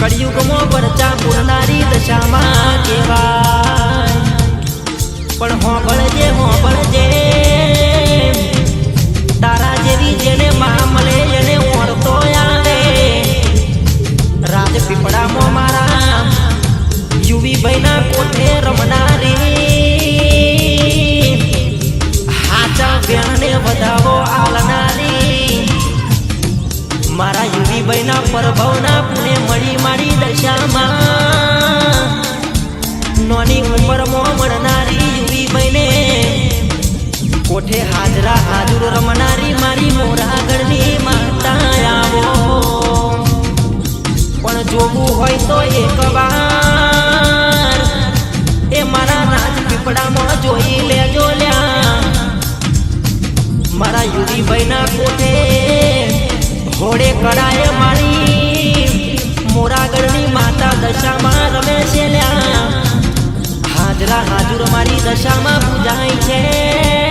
કળિયુગમાં પરચા પૂરનારી દશામાં કેવાય પણ હોબળજે હોબળજે તારા જેવી જેને માં મળે એને ઓળતો આવે. રાજપીપળામાં મારા યુવી ભાઈના કોઠે રમનારી. હાચા વેણને વધાવો આલનારી. મારા યુવી ભાઈના પરભવના પુણે ઉંમરમાં મળનારી યુવી ભાઈને કોઠે હાજરા હાજુર રમનારી મારી મોરાગઢની માતા આવો. પણ જોવું હોય તો એક વાર એ મારા રાજપીપળામાં જોઈ લેજો લ્યા. મારા યુરીભાઈના કોઠે ઘોડે કરાય દશામાં પૂજાય છે.